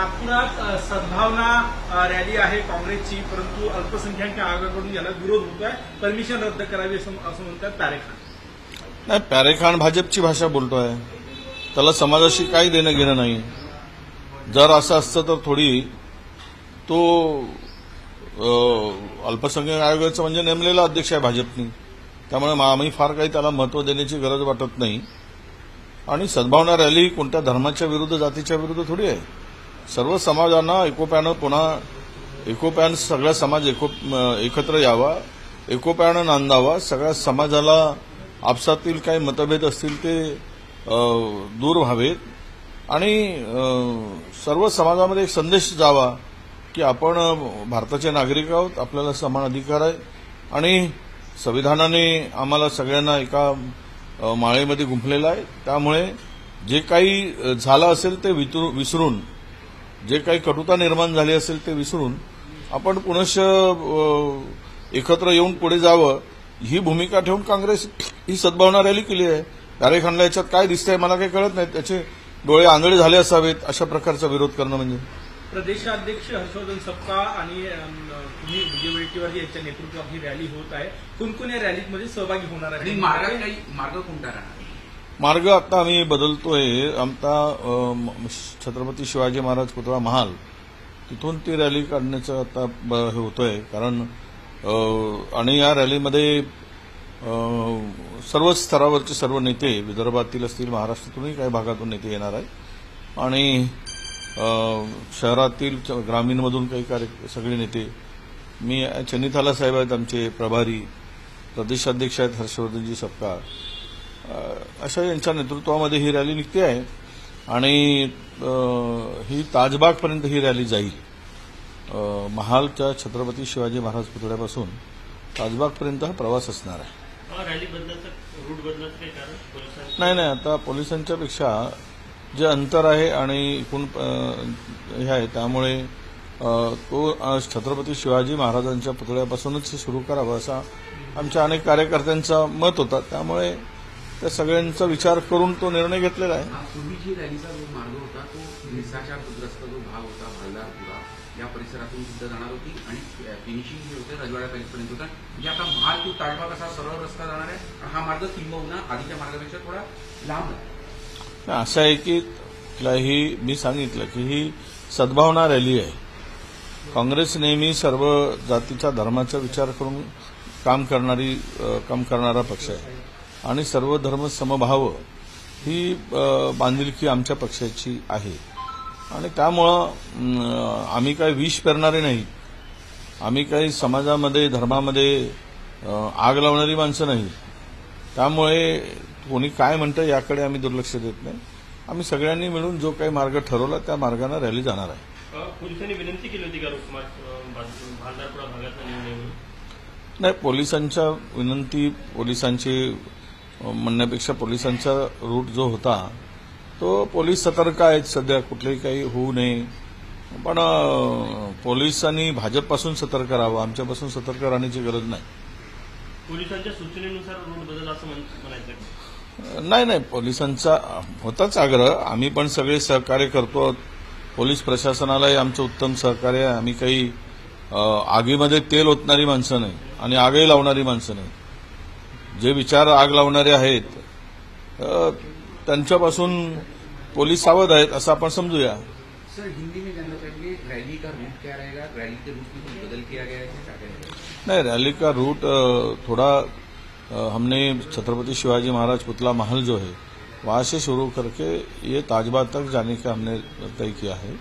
नागपुरात सद्भावना रॅली आहे काँग्रेसची परंतु अल्पसंख्याक आयोगाकडून याला विरोध होतोय. आहे परमिशन रद्द करावी असं म्हणतात तारेखान नाही पॅरेखान भाजपची भाषा बोलतोय. त्याला समाजाशी काही देणं घेणं नाही. जर असं असतं तर थोडी तो अल्पसंख्याक आयोगाचा म्हणजे नेमलेला अध्यक्ष आहे भाजपनी. त्यामुळे आम्ही फार काही त्याला महत्त्व देण्याची गरज वाटत नाही. आणि सद्भावना रॅली कोणत्या धर्माच्या विरुद्ध जातीच्या विरुद्ध थोडी आहे. सर्व समाजांना एकोप्यानं पुन्हा एकोप्यानं सगळा समाज एकोप एकत्र यावा एकोप्यानं नांदावा सगळ्या समाजाला आपसातील काही मतभेद असतील ते दूर व्हावेत. आणि सर्व समाजामध्ये एक संदेश जावा की आपण भारताचे नागरिक आहोत आपल्याला समान अधिकार आहे. आणि संविधानाने आम्हाला सगळ्यांना एका माळेमध्ये गुंफलेलं आहे. त्यामुळे जे काही झालं असेल ते विसरून जे काही कटुता निर्माण झाली असेल ते विसरून आपण पुनश एकत्र येऊन पुढे जावं ही भूमिका ठेवून काँग्रेस ही सद्भावना रॅली केली आहे. तारेखानला याच्यात काय दिसतंय मला काही कळत नाही. त्याचे डोळे आंधळे झाले असावेत अशा प्रकारचा विरोध करणं म्हणजे. प्रदेशाध्यक्ष हर्षवर्धन सपकाळ आणि तुम्ही विजय वडेट्टीवार यांच्या नेतृत्वात ही रॅली होत आहे. कोण कोण या रॅलीमध्ये सहभागी होणार आहे? मार्ग कोणता राहणार? मार्ग आता आम्ही बदलतोय. आमचा छत्रपती शिवाजी महाराज पुतळा महाल तिथून ती रॅली काढण्याचं आता ब- हे होतोय. कारण आणि या रॅलीमध्ये सर्व स्तरावरचे सर्व नेते विदर्भातील असतील महाराष्ट्रातूनही काही भागातून नेते येणार आहेत. आणि शहरातील ग्रामीणमधून काही कार्य सगळे नेते मी चनिथाला साहेब आहेत आमचे प्रभारी प्रदेशाध्यक्ष आहेत हर्षवर्धनजी सपकाळ. अशा यांच्या नेतृत्वामध्ये ही रॅली निघते आहे. आणि ही ताजबागपर्यंत ही रॅली जाईल. महालच्या छत्रपती शिवाजी महाराज पुतळ्यापासून ताजबागपर्यंत हा प्रवास असणार आहे. नाही नाही आता पोलिसांच्या पेक्षा जे अंतर आहे आणि एकूण हे आहे त्यामुळे तो छत्रपती शिवाजी महाराजांच्या पुतळ्यापासूनच सुरू करावं असा आमच्या अनेक कार्यकर्त्यांचा मत होता. त्यामुळे त्या सगळ्यांचा विचार करून तो निर्णय घेतलेला आहे. हा पूर्वीची रॅलीचा जो मार्ग होता तो हिंसाचारग्रस्त जो भाग होता भालदारपुरा या परिसरातून सुद्धा जाणार होती. आणि फिनिशिंग जे होते रजवाड्या पर्यंत होतं. म्हणजे आता महाल टू ताडबाग असा सरळ रस्ता जाणार आहे आणि हा मार्ग किंबहुना आधीच्या मार्गापेक्षा थोडा लांब आहे. असं आहे की कुठल्याही मी सांगितलं की ही सद्भावना रॅली आहे. काँग्रेस नेहमी सर्व जातीच्या धर्माचा विचार करून काम करणारी काम करणारा पक्ष आहे. आणि सर्व धर्म समभाव ही बांधिलकी आमच्या पक्षाची आहे. आणि त्यामुळं आम्ही काही विष पेरणारे नाही. आम्ही काही समाजामध्ये धर्मामध्ये आग लावणारी माणसं नाही. त्यामुळे कोणी काय म्हणतं याकडे आम्ही दुर्लक्ष देत नाही. आम्ही सगळ्यांनी मिळून जो काही मार्ग ठरवला त्या मार्गाने रॅली जाणार आहे. पोलिसांनी विनंती केली होती का नाही पोलिसांच्या विनंती पोलिसांची म्हणण्यापेक्षा पोलिसांचा रूट जो होता तो पोलीस सतर्क आहेत सध्या कुठलेही काही होऊ नये. पण पोलिसांनी भाजपपासून सतर्क राहावं आमच्यापासून सतर्क राहण्याची गरज नाही. पोलिसांच्या सूचनेनुसार रूट बदल असं म्हण- म्हणायचं? नाही नाही पोलिसांचा होताच आग्रह. आम्ही पण सगळे सहकार्य करतो. पोलीस प्रशासनालाही आमचं उत्तम सहकार्य आहे. आम्ही काही आगीमध्ये तेल ओतणारी माणसं नाही आणि आगही लावणारी माणसं नाही. जे विचार आग लावणारे आहेत त्यांच्यापासून पोलीस सावध आहेत असं आपण समजूया. सर हिंदी में जानना चाहेंगे रैली का रूट क्या रहेगा? रैली के रूट में कुछ बदल किया गया है? क्या नहीं रैली का रूट थोड़ा हमने छत्रपति शिवाजी महाराज पुतला महल जो है वहाँ से शुरू करके ये ताजबाग तक जाने का हमने तय किया है।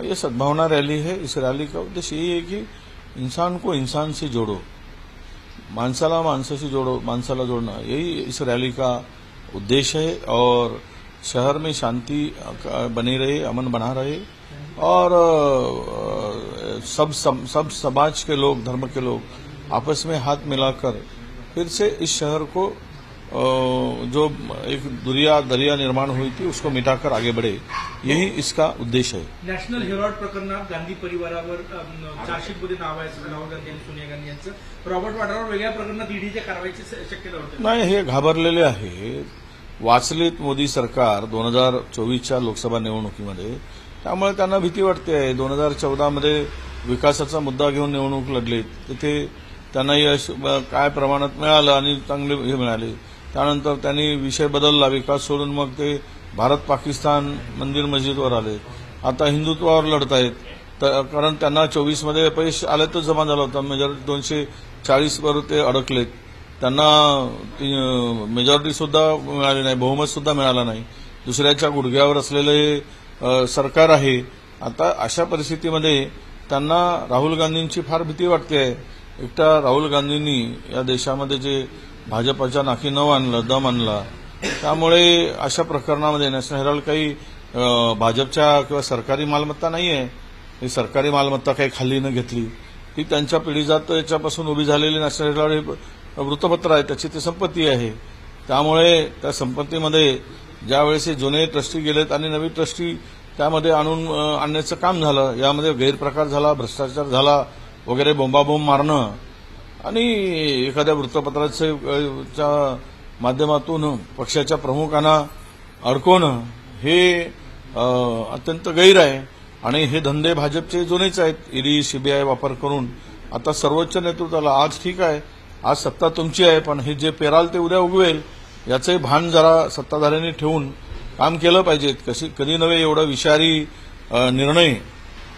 ये सद्भावना रैली है इस रैली का उद्देश्य यही है कि इंसान को इंसान से जोड़ो। माणसाला से जोड़ो, मानसाला जोड़ना, यही इस रैली का उद्देश्य है और शहर में शांति बनी रहे, अमन बना रहे और सब सब समाज के लोग, धर्म के लोग आपस में हाथ मिलाकर फिर से इस शहर को जो एक दुरिया दरिया निर्माण हुई थी उसको मिटाकर आगे बढ़े। यही इसका उद्देश्य है। नॅशनल हेरॉल्ड प्रकरणात गांधी परिवारावर चार्जशीटमध्ये नाव आहे राहुल गांधी आणि सोनिया गांधी यांचं. रॉबर्ट वाड्रावर वेगळ्या प्रकरणात ईडीच्या कारवाईची शक्यता होते. नाही हे घाबरलेले आहे. वाचलीत मोदी सरकार दोन हजार चोवीसच्या लोकसभा निवडणुकीमध्ये. त्यामुळे त्यांना भीती वाटते. आहे दोन हजार चौदामध्ये विकासाचा मुद्दा घेऊन निवडणूक लढली तिथे त्यांना यश काय प्रमाणात मिळालं आणि चांगले हे मिळाले. त्यानंतर त्यांनी विषय बदलला विकास सोडून मग ते भारत पाकिस्तान मंदिर मस्जिदवर आले. आता हिंदुत्वावर लढत आहेत तर कारण त्यांना चोवीसमध्ये अपयश आलं तर जमा झाला होता. मेजॉरिटी दोनशे चाळीसवर ते अडकलेत. त्यांना मेजॉरिटी सुद्धा मिळाली नाही बहुमत सुद्धा मिळालं नाही. दुसऱ्याच्या गुडघ्यावर असलेले सरकार आहे. आता अशा परिस्थितीमध्ये त्यांना राहुल गांधींची फार भीती वाटते आहे एकटा राहुल गांधींनी या देशामध्ये जे भाजपाच्या नाकी नव आणलं दम आणला त्यामुळे अशा प्रकरणामध्ये नॅशनल हेराल्ड काही भाजपच्या किंवा सरकारी मालमत्ता नाही आहे ही सरकारी मालमत्ता काही खाली न घेतली. ती त्यांच्या पिढीजात याच्यापासून उभी झालेली नॅशनल हेराल्ड हे वृत्तपत्र आहे त्याची ती संपत्ती आहे. त्यामुळे त्या संपत्तीमध्ये ज्यावेळेस हे जुने ट्रस्टी गेलेत आणि नवी ट्रस्टी त्यामध्ये आणून आणण्याचं काम झालं यामध्ये गैरप्रकार झाला भ्रष्टाचार झाला वगैरे बोंबाबोंब मारणं आणि एखाद्या वृत्तपत्राचे च्या माध्यमातून पक्षाच्या प्रमुखांना अडकवणं हे अत्यंत गैर आहे. आणि हे धंदे भाजपचे जुनेच आहेत. ईडी सीबीआय वापर करून आता सर्वोच्च नेतृत्वाला आज ठीक आहे. आज सत्ता तुमची आहे पण हे जे पेराल ते उद्या उगवेल याचंही भान जरा सत्ताधाऱ्यांनी ठेवून काम केलं पाहिजे. कशी कधी नव्हे एवढा विषारी निर्णय.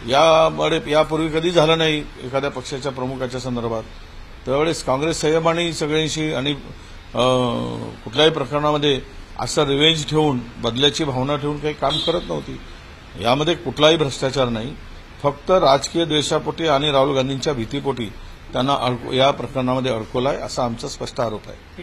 यामुळे यापूर्वी कधी झाला नाही एखाद्या पक्षाच्या प्रमुखाच्या संदर्भात. त्यावेळेस काँग्रेस संयमाने सगळ्यांशी आणि कुठल्याही प्रकरणामध्ये असं रिवेंज ठेवून बदल्याची भावना ठेवून काही काम करत नव्हती. यामध्ये कुठलाही भ्रष्टाचार नाही. फक्त राजकीय द्वेषापोटी आणि राहुल गांधींच्या भीतीपोटी त्यांना अडक- या प्रकरणामध्ये अडकवलाय असा आमचा स्पष्ट आरोप आहे.